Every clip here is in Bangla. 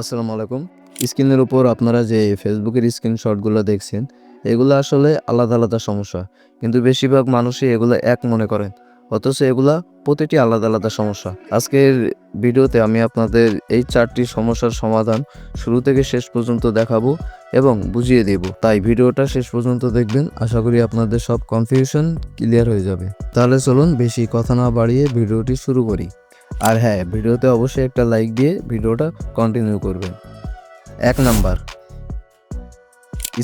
আসসালামু আলাইকুম। স্ক্রিনের উপর আপনারা যে ফেসবুকের স্ক্রিনশটগুলো দেখছেন, এগুলো আসলে আলাদা আলাদা সমস্যা। কিন্তু বেশিরভাগ মানুষই এগুলো এক মনে করেন। অথচ এগুলা প্রতিটি আলাদা আলাদা সমস্যা। আজকের ভিডিওতে আমি আপনাদের এই চারটি সমস্যার সমাধান শুরু থেকে শেষ পর্যন্ত দেখাবো এবং বুঝিয়ে দেব। তাই ভিডিওটা শেষ পর্যন্ত দেখবেন। আশা করি আপনাদের সব কনফিউশন ক্লিয়ার হয়ে যাবে। তাহলে চলুন বেশি কথা না বাড়িয়ে ভিডিওটি শুরু করি। আর হ্যাঁ ভিডিওতে অবশ্যই একটা লাইক দিয়ে ভিডিওটা কন্টিনিউ করবেন। এক নাম্বার।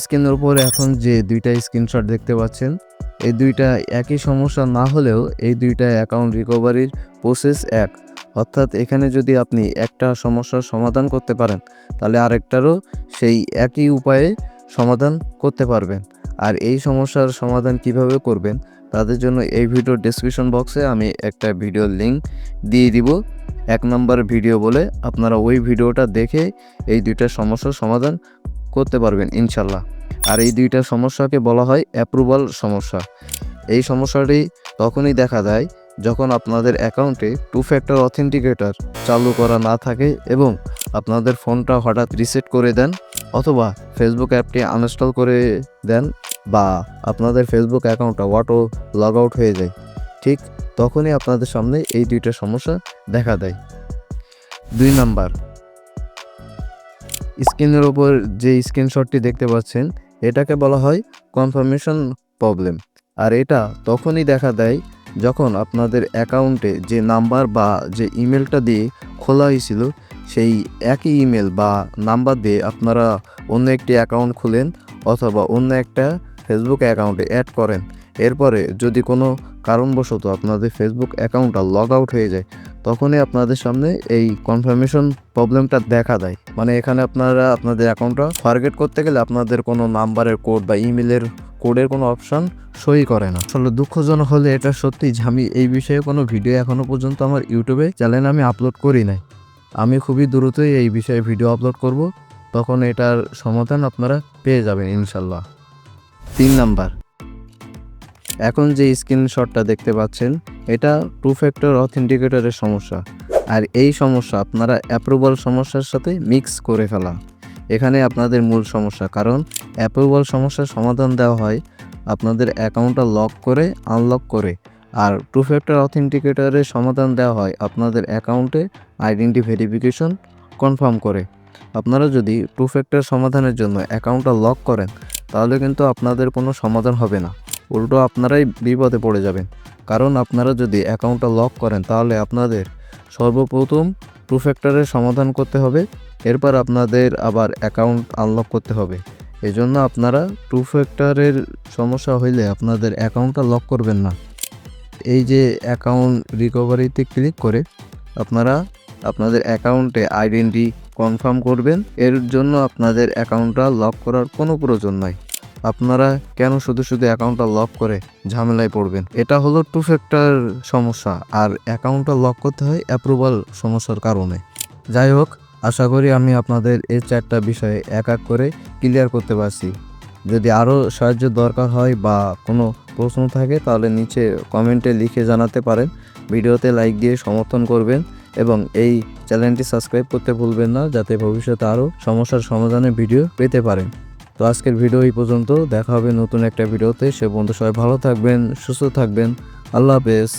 স্ক্রিনের উপর এখন যে দুইটা স্ক্রিনশট দেখতে পাচ্ছেন, এই দুইটা একই সমস্যা না হলেও এই দুইটা অ্যাকাউন্ট রিকভারির প্রসেস এক। অর্থাৎ এখানে যদি আপনি একটা সমস্যার সমাধান করতে পারেন, তাহলে আরেকটারও সেই একই উপায়ে সমাধান করতে পারবেন। আর এই সমস্যার সমাধান কীভাবে করবেন, তাদের জন্য এই ভিডিও ডেসক্রিপশন বক্সে আমি একটা ভিডিও লিঙ্ক দিয়ে দিব। এক নম্বর ভিডিও বলে আপনারা ওই ভিডিওটা দেখে এই দুইটা সমস্যার সমাধান করতে পারবেন ইনশাল্লাহ। আর এই দুইটা সমস্যাকে বলা হয় অ্যাপ্রুভাল সমস্যা। এই সমস্যাটি তখনই দেখা দেয় যখন আপনাদের অ্যাকাউন্টে টু ফ্যাক্টর অথেন্টিকেটর চালু করা না থাকে এবং আপনাদের ফোনটা হঠাৎ রিসেট করে দেন অথবা ফেসবুক অ্যাপটি আনইনস্টল করে দেন বা আপনাদের ফেসবুক অ্যাকাউন্টটা অটো লগ আউট হয়ে যায়। ঠিক তখনই আপনাদের সামনে এই দুইটা সমস্যা দেখা দেয়। দুই নাম্বার, স্ক্রিনের ওপর যে স্ক্রিনশটটি দেখতে পাচ্ছেন, এটাকে বলা হয় কনফার্মেশন প্রবলেম আর এটা তখনই দেখা দেয় যখন আপনাদের অ্যাকাউন্টে যে নাম্বার বা যে ইমেলটা দিয়ে খোলা হয়েছিল, সেই একই ইমেল বা নাম্বার দিয়ে আপনারা অন্য একটি অ্যাকাউন্ট খুলেন অথবা অন্য একটা ফেসবুক অ্যাকাউন্টে অ্যাড করেন। এরপরে যদি কোনো কারণবশত আপনাদের ফেসবুক অ্যাকাউন্টটা লগ আউট হয়ে যায়, তখনই আপনাদের সামনে এই কনফার্মেশন প্রবলেমটা দেখা দেয়। মানে এখানে আপনারা আপনাদের অ্যাকাউন্টটা ফার্গেট করতে গেলে আপনাদের কোনো নাম্বারের কোড বা ইমেলের কোডের কোনো অপশান সই করে না। আসলে দুঃখজনক হলে এটা সত্যি যে আমি এই বিষয়ে কোনো ভিডিও এখনও পর্যন্ত আমার ইউটিউবে চ্যানেলে আমি আপলোড করি নাই। আমি খুবই দ্রুতই এই বিষয়ে ভিডিও আপলোড করব, তখন এটার সমাধান আপনারা পেয়ে যাবেন ইনশাল্লাহ। তিন নাম্বার। এখন যে স্ক্রিনশটটা দেখতে পাচ্ছেন, এটা টু ফ্যাক্টর অথেন্টিকেটরের সমস্যা। আর এই সমস্যা আপনারা অ্যাপ্রুভাল সমস্যার সাথে মিক্স করে ফেলা। এখানে আপনাদের মূল সমস্যা, কারণ অ্যাপ্রুভাল সমস্যার সমাধান দেওয়া হয় আপনাদের অ্যাকাউন্টটা লক করে আনলক করে। আর টু ফ্যাক্টর অথেন্টিকেটরের সমাধান দেওয়া হয় আপনাদের অ্যাকাউন্টে আইডেন্টি ভেরিফিকেশন কনফার্ম করে। আপনারা যদি টু ফ্যাক্টর সমাধানের জন্য অ্যাকাউন্টটা লক করেন তাহলে কিন্তু আপনাদের কোনো সমাধান হবে না। উল্টো আপনারাই বিপদে পড়ে যাবেন। কারণ আপনারা যদি অ্যাকাউন্টটা লক করেন, তাহলে আপনাদের সর্বপ্রথম টু সমাধান করতে হবে। এরপর আপনাদের আবার অ্যাকাউন্ট আনলক করতে হবে। এই জন্য আপনারা টু ফ্যাক্টরের সমস্যা হইলে আপনাদের অ্যাকাউন্টটা লক করবেন না। এই যে অ্যাকাউন্ট রিকভারিতে ক্লিক করে, আপনারা আপনাদের অ্যাকাউন্টে আইডেন্টি কনফার্ম করবেন। এর জন্য আপনাদের অ্যাকাউন্টটা লক করার কোনো প্রয়োজন নাই। আপনারা কেন শুধু শুধু অ্যাকাউন্টটা লক করে ঝামেলায় পড়বেন? এটা হলো টু ফ্যাক্টর সমস্যা। আর অ্যাকাউন্টটা লক করতে হয় অ্যাপ্রুভাল সমস্যার কারণে। যাই হোক, আশা করি আমি আপনাদের এই চারটা বিষয়ে এক এক করে ক্লিয়ার করতে পারছি। যদি আরও সাহায্য দরকার হয় বা কোনো প্রশ্ন থাকে, তাহলে নিচে কমেন্টে লিখে জানাতে পারেন। ভিডিওতে লাইক দিয়ে সমর্থন করবেন। এবং এই চ্যানেলটি সাবস্ক্রাইব করতে ভুলবেন না যাতে ভবিষ্যতে আরও সমস্যার সমাধানের ভিডিও পেতে পারেন। তো আজকের ভিডিও এই পর্যন্ত। দেখা হবে নতুন একটা ভিডিওতে। সে বন্ধু সবাই ভালো থাকবেন, সুস্থ থাকবেন। আল্লাহ হাফেজ।